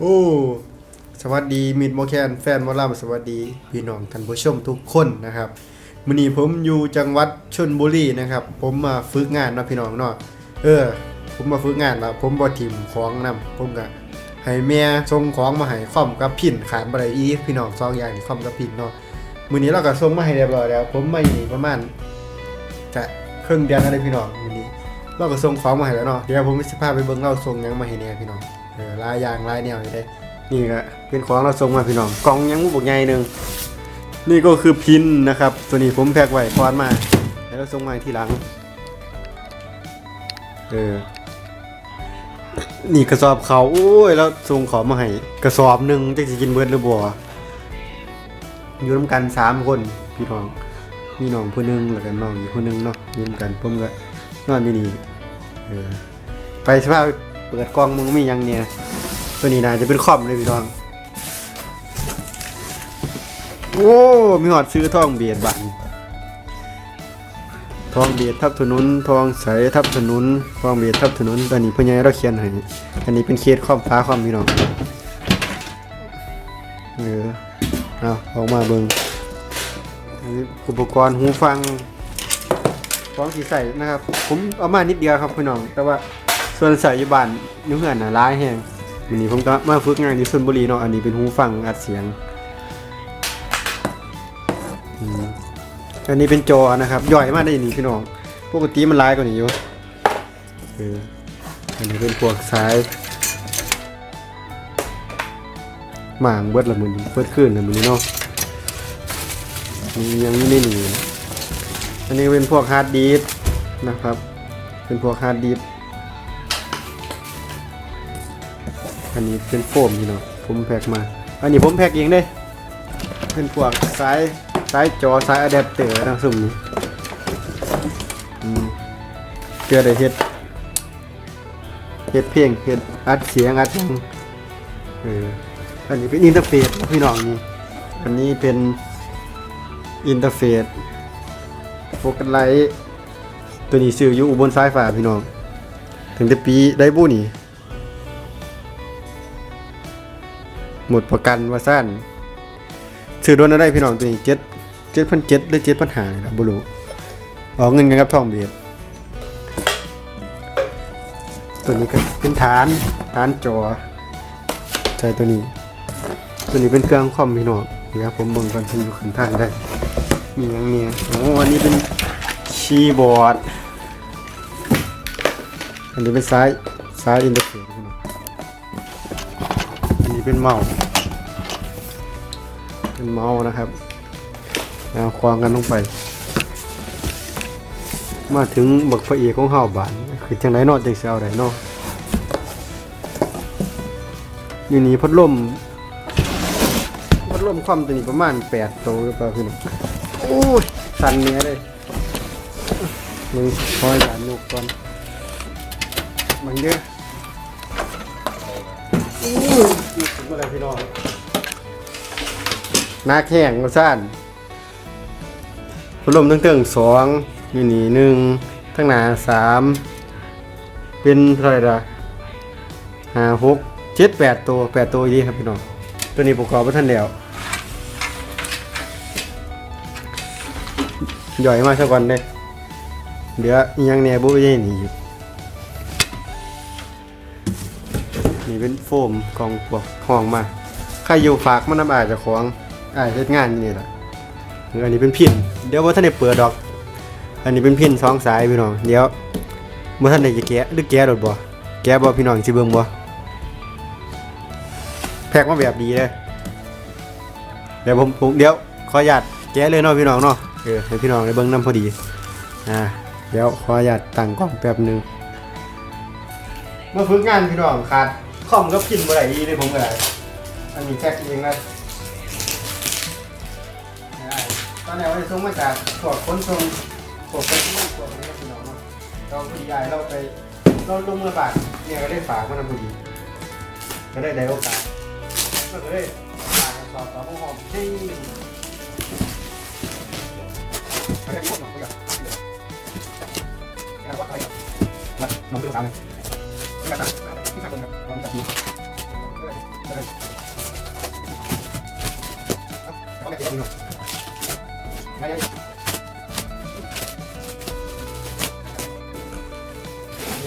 โอ้สวัสดีมิดโมแคนแฟนมอลำสวัสดี พี่น้องท่านผู้ชมทุกคนนะครับมื้อนี้ผมอยู่จังหวัดชลบุรีนะครับ ผมมาฝึกงานนะพี่น้องเนาะเออ ผมมาฝึกงานแล้วผมบ่ถิ่มของนํผมก็ให้แม่ส่งของมาให้คอมกับพินขาดบ่ได้อีพี่น้องสองอย่างคอมกับพินเนาะมื้อนี้เราก็ส่งมาให้เรียบร้อยแล้ว ผมมาอยู่มีประมาณจะครึ่งเดือนแล้วพี่น้องมื้อนี้ เราก็ส่งของมาให้แล้วเนาะเดี๋ยวผมสิพาไปเบิ่งเราส่งยังมาให้แหน่พี่น้อง ลายอย่างลายแนวอยู่เด้นี่ก็เป็นของเราส่งมาพี่น้องกล่องยังบุกใหญ่หนึ่งนี่ก็คือพินนะครับ ตัวนี้ผมแพ็กไว้พอนมาแล้วเราส่งมาทีหลังเออนี่กระสอบเขาโอ้ยแล้วส่งของมาให้กระสอบหนึ่งจะสิกินเบิดหรือบ่อยู่ร่วมกันสามคนพี่น้องมีน้องผู้หนึงแล้วก็น้องอีกผู้หนึงเนาะยู่ร่วมกันผมก็นอนอยู่นี่เออไปสภาพ ปิดกล่องมึงมียังเนี่ย ตัวนี้น่าจะเป็นคอมเลยพี่น้อง โอ้ มีหอดซื้อทองเบียดบันทองเบียดทับถนนทองใสทับถนนทองเบียดทับถนนตอนนี้เพื่อนยังเราเขียนให้อันนี้เป็นเคสคอมฟ้าคอมพี่น้องเออเอาออกมาเบิงอันนี้อุปกรณ์หูฟังของสีใสนะครับ ผมเอามานิดเดียวครับพี่น้อง แต่ว่า ส่วนส่อยู่บ้านยุ่งเหือนนะร้ายแฮงวันนี้ผมก็มาฝึกงานที่ชลบุรีเนาะอันนี้เป็นหูฟังอัดเสียงอันนี้เป็นจอนะครับย่อยมากได้นี่พี่น้องปกติมันลายกว่านี้อยู่อออันนี้เป็นพวกสายหมางเบิดละมือนี้เบิดขึ้นละมือนี้เนาะมียังไม่หนีอันนี้เป็นพวกฮาร์ดดิสก์นะครับ เป็นพวกฮาร์ดดิส อันนี้เป็นโฟมพี่น้องผมแพ็กมา อันนี้ผมแพ็กเองเด้เป็นพวกสายสายจอสายอะแดปเตอร์นะสุ่มนี้เพื่อได้เฮ็ดเฮ็ดเพลงเฮ็ดอัดเสียงอัดยังเอออันนี้เป็นอินเทอร์เฟซพี่น้องนี่อันนี้เป็นอินเทอร์เฟซโฟกัสไลท์ตัวนี้ซื้ออยู่อุบลสายฟ้าพี่น้อง ถึงแต่ปีได้บูนี่ หมดประกันว่าสั้นซื้อโดนอะไรพี่น้องตัวนี้เจ็ดเจ็ดพันเจ็ดหรือเจ็ดพันหาเนี่ยนะบุรุออกเงินกันกับทองเบียดตัวนี้ก็เป็นฐานฐานจอใช่ตัวนี้ ตัวนี้เป็นเครื่องคอมพี่น้องเดี๋ยวผมเบิ่งก่อนฉันอยู่ขันทางได้ มีอย่างเนี้ยโอ้อันนี้เป็นคีย์บอร์ด อันนี้เป็นซ้ายซ้ายอินเทอร์เฟซพี่น้องอันนี้ เป็นเมาส์เป็นเมาส์นะครับเอาควางกันลงไป มาถึงบักพระเอกของเฮาบานคือจังไรเนอจังสิเอาไดเนาะอยู่นี่พัดลมพัดลมความตัวนี้ประมาณ8ตัวหรือเปล่าพี่น้องโอ้ยสั่นเนี้ยเลยมึงคอยหยานยกก่อนมันเยอะ อู้ยถึงอะไรพี่น้องหน้าแข้งมาสั้นพัดลมตั้งเติงสองอยู่นี่หนึ่งทั้งหน้าสามเป็นเท่าไหร่ละห้าหกเจ็ดแปดตัวแปดตัวดีครับพี่น้องตัวนี้ประกอบไว้ท่านเดียวย่อยมาสักวันเลยเดี๋ยวยังเนี่ยบุ้ยนี่อยู่ นี่เป็นโฟมกองพวกห้องมาใครอยู่ฝากมันน้ำอายเจะของอายเฮ็ดงานอยู่นี่แหละอันนี้เป็นพินเดี๋ยวว่าท่านได้เปิดดอก อันนี้เป็นพินสองสายพี่น้องเดี๋ยวว่าท่านได้จะแกะหรือแกะรถบ่แกะบ่พี่น้องสิเบิ่งบ่แพ็กมาแบบดีเลยเดี๋ยวผมผมเดี๋ยวขออนุญาตแกะเลยเนาะพี่น้องเนาะเออให้พี่น้องได้เบิ่งนํพอดีอ่าเดี๋ยวขออนุญาตตั้งกล้องแป๊บหนึงมาฝึกงานพี่น้องขาด คอมก็พินบ่ได้ดีเลยผมก็ได้อันนี้แท็กเองนะได้ตอนนี้เราได้ส่งมาจากพวกขนส่งพวกไปที่พวกนี้ครับพี่น้องเนาะเราพอดียายเราไปเราลงมือฝากเนี่ยก็ได้ฝากมานำพอดีก็ได้ได้โอกาสก็ได้ฝากสอบสอบหอมให้ไปได้พวกน่อยก็อยากแค่ว่าอะไรครับน้องเป็นสาวเลยกระตักที่ขับลงครับลองจับ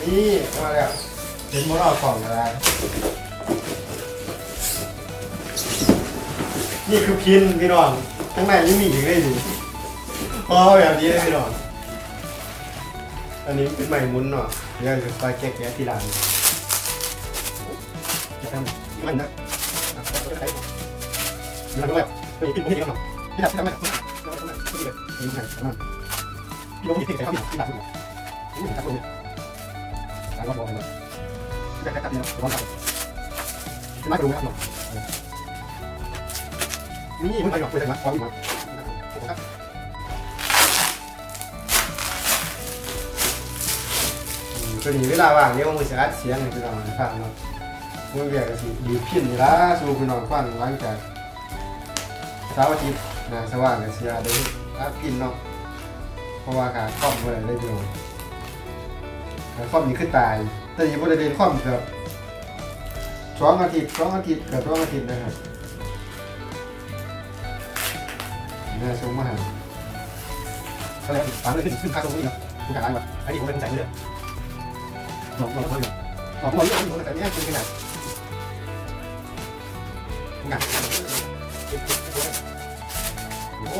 นี่มาแล้วเห็นมดเอากล่องอะไรนี่คือพินพี่น้องข้างในยังมีอีกได้อยู่พอแบบนี้เลยพี่น้องอันนี้เป็นใหม่มุนเนาะเรื่องสปาเกตตี้ที่ร้า มันนะมันด้วยไปกินพวกนี้กันหน่อยที่หลังที่ทำไม่ได้ที่เด็ดที่ไหนที่ลงที่ไหนที่หลังที่หลังที่หลังที่หลังหลังว่าบอกเลยจะแค่ตัดเนี่ยร้อนตัดไม่รู้ครับนี่มันไปหยอกไปเลยนะพอมีมาตัวนี้เวลาว่างเดี๋ยวมือจะอัดเสียงให้พี่น้องฟังเนาะ มือเบียกสิดีพินนี่ละสู่พี่น้องฟังหลังจากเช้าอาทิตย์นะสว่างกับเสียได้อัดพินเนาะเพราะว่าการครอบเมื่อไรได้พี่น้องครอบนี้คือตาย แต่ยังไม่ได้เรียนครอบเกือบสองอาทิตย์สองอาทิตย์เกือบสองอาทิตย์นะครับน่าชมมากก็เลยถามเลยขึ้นขึ้นค่าตรงนี้เนาะคุณการว่าอันนี้ผมเป็นคนใส่เลือดหลอกหลอกหลอกหลอกหลอกหลอกหลอกแต่เนี่ยคือขนาด งานโอ้โห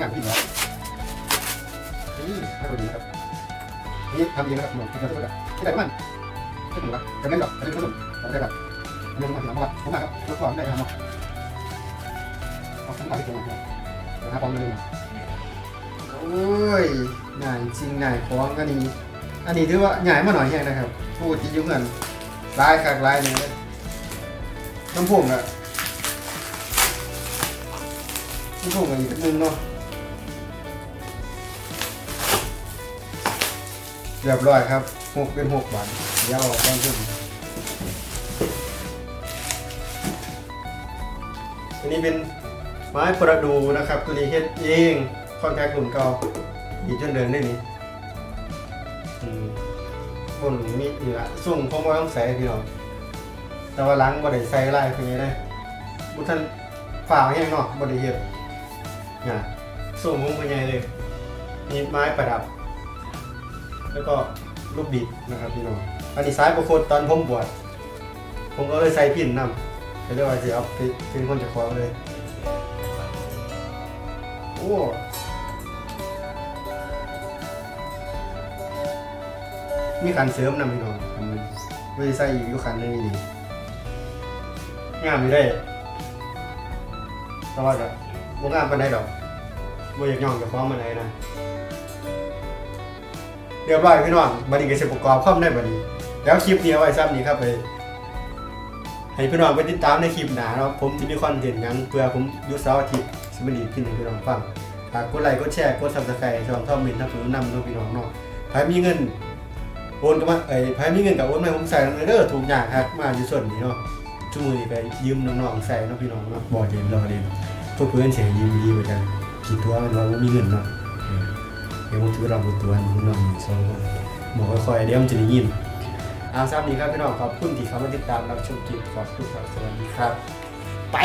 งานพี่เหรอนี่ให้พอดีครับนี่ทำเองนะครับหนุ่มที่จะช่วยกันที่ไหนมันไม่ถึงครับจะเล่นดอกจะเล่นขนมจะได้แบบเงินมาถึงมาผมมาครับรถก่อนได้ทำเนาะเอาขึ้นมาที่ตรงนี้นะครับพร้อมเลยโอ้ยง่ายจริงง่ายของอันนี้อันนี้ถือว่าง่ายมาหน่อยแค่นะครับพูดที่ยุ่งกันลายขากลายเนี่ย น้ำผงอะน้ำผงอะอีกนิดนึงเนาะเรียบร้อยครับหกเป็นหกบาทเดี๋ยวเอาแป้งขึ้นอันนี้เป็นไม้ประดูนะครับ ตัวนี้เฮ็ดเองคอนแทคกลุ่มเก่าอีจนเดินได้นี่อืมบนมีนี่ละส่งผมว่าต้องใส่พี่น้อง แต่ว่าล้างบ่ได้ใส่ลายคือไงได้บุท่านฝ่าแห้งเนาะบ่ได้เฮ็ดน่ะส่งผมเป็นไงเลยนี่ไม้ประดับ แล้วก็ลูกบิดนะครับพี่น้องอันนี้ซ้ายประโคนตอนผมบวชผมก็เลยใส่พินนำไปเรียกว่าสิเอาไปเป็นคนจะคว้าเลยโอ้มีขันเสริมนำพี่น้องอันนี้ไม่ใส่อยู่ขันหนึงนี่ งามอยู่ได้แต่ว่าแบบบ่งามปานใดดอกบ่อยากย่องจะคว้ามันไหนนะเรียบร้อยพี่น้องบัดนี้ก็สิประกอบความได้บัดนี้ แล้วคลิปนี้เอาไว้ซ้ำนี้ครับไปให้พี่น้องไปติดตามในคลิปหน้าเนาะผมจะมีคอนเทนต์หยังเพื่อผมอยุเสาร์อาทิตย์สิมาดีขึ้นให้พี่น้องฟังฝากกดไลค์กดแชร์กด Subscribe ช่องท่อมมินทั้งผมนำเนาะพี่น้องเนาะใครมีเงินโอนก็มาเอ้ยใครมีเงินกับโอนมาผมใส่เด้อถูกอย่างครับมาอยู่ส่วนนี้เนาะ ชั่วโมงนี้ไปยืมน้องๆใส่เนาะพี่น้องเนาะบ่เย็นรอเด่นพวกเพื่อนเสียยืมดีเหมือนกันกี่ตัวมันว่าบ่มีเงินเนาะเออเดี๋ยวผมถือเราบนตัวน้องน้องสองคนบอกค่อยๆเดี๋ยวมันจะได้ยินเอาทราบดีครับพี่น้องขอบคุณที่เข้ามาติดตามรับชมคลิปขอบคุณครับสวัสดีครับ ไป